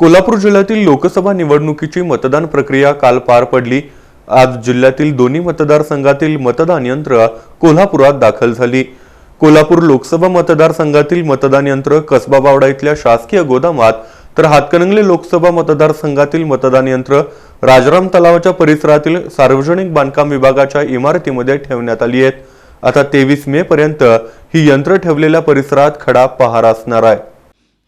कोल्हापूर जिल्ह्यातील लोकसभा निवडणुकीची मतदान प्रक्रिया काल पार पडली. आज जिल्ह्यातील दोन्ही मतदारसंघातील मतदान यंत्र कोल्हापुरात दाखल झाली. कोल्हापूर लोकसभा मतदारसंघातील मतदान यंत्र कसबा बावडा इथल्या शासकीय गोदामात तर हातकणंगले लोकसभा मतदारसंघातील मतदान यंत्र राजाराम तलावाच्या परिसरातील सार्वजनिक बांधकाम विभागाच्या इमारतीमध्ये ठेवण्यात आली आहेत. आता तेवीस मे पर्यंत ही यंत्र ठेवलेल्या परिसरात खडा पहारा असणार आहे.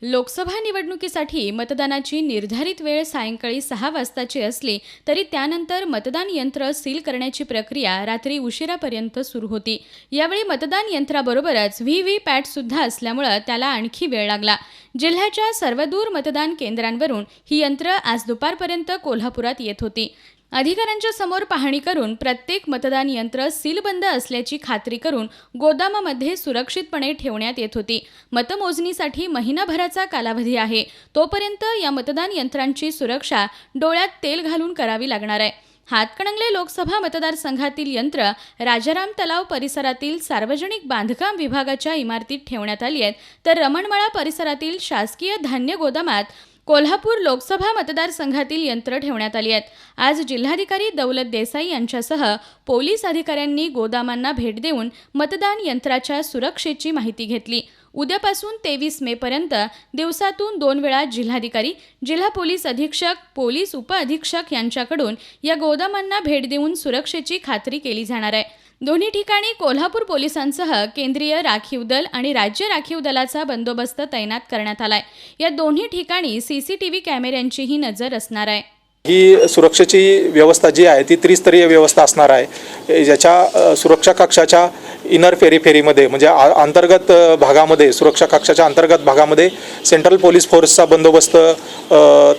लोकसभा निवडणुकीसाठी मतदानाची निर्धारित वेळ सायंकाळी सहा वाजताची असली तरी त्यानंतर मतदान यंत्र सील करण्याची प्रक्रिया रात्री उशिरापर्यंत सुरू होती. यावेळी मतदान यंत्राबरोबरच व्ही व्ही पॅट सुद्धा असल्यामुळं त्याला आणखी वेळ लागला. जिल्ह्याच्या सर्वदूर मतदान केंद्रांवरून ही यंत्र आज दुपारपर्यंत कोल्हापुरात येत होती. अधिकाऱ्यांच्या समोर पाहणी करून प्रत्येक मतदान यंत्र सीलबंद असल्याची खात्री करून गोदामामध्ये सुरक्षितपणे ठेवण्यात येत होती. मतमोजणीसाठी महिनाभराचा कालावधी आहे. तोपर्यंत या मतदान यंत्रांची सुरक्षा डोळ्यात तेल घालून करावी लागणार आहे. हातकणंगले लोकसभा मतदारसंघातील यंत्र राजाराम तलाव परिसरातील सार्वजनिक बांधकाम विभागाच्या इमारतीत ठेवण्यात आली आहेत. तर रमणमाळा परिसरातील शासकीय धान्य गोदामात कोल्हापूर लोकसभा मतदारसंघातील यंत्र ठेवण्यात आली आहेत. आज जिल्हाधिकारी दौलत देसाई यांच्यासह पोलीस अधिकाऱ्यांनी गोदामांना भेट देऊन मतदान यंत्राच्या सुरक्षेची माहिती घेतली. उद्यापासून तेवीस मेपर्यंत दिवसातून दोन वेळा जिल्हाधिकारी जिल्हा पोलीस अधीक्षक पोलीस उपअधीक्षक यांच्याकडून या गोदामांना भेट देऊन सुरक्षेची खात्री केली जाणार आहे. दोन्ही ठिकाणी कोल्हापूर पोलिसांसह केंद्रीय राखीव दल आणि राज्य राखीव दलाचा बंदोबस्त तैनात करण्यात आलाय. या दोन्ही ठिकाणी सीसीटीव्ही कॅमेऱ्यांचीही नजर असणार आहे. ही सुरक्षेची व्यवस्था जी आहे ती त्रिस्तरीय व्यवस्था असणार आहे. ज्याच्या सुरक्षा कक्षाच्या इनर फेरी फेरीमध्ये म्हणजे आ- अंतर्गत भागामध्ये सुरक्षा कक्षाच्या अंतर्गत भागामध्ये सेंट्रल पोलीस फोर्सचा बंदोबस्त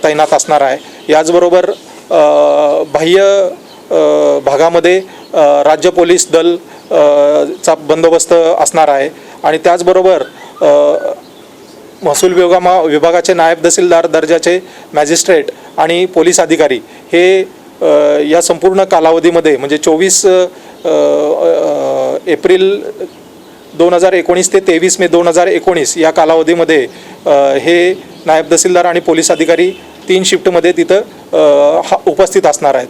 तैनात असणार आहे. याचबरोबर बाह्य भागामध्ये राज्य पोलीस दल चा बंदोबस्त असणार आहे. आणि त्याचबरोबर महसूल विभागा विभागाचे नायब तहसीलदार दर्जाचे मॅजिस्ट्रेट आणि पोलीस अधिकारी हे या संपूर्ण कालावधीमध्ये म्हणजे चोवीस एप्रिल दोन हजार एकोणीस ते तेवीस मे दोन हजार एकोणीस या कालावधीमध्ये हे नायब तहसीलदार आणि पोलीस अधिकारी तीन शिफ्टमध्ये तिथं हा उपस्थित असणार आहेत.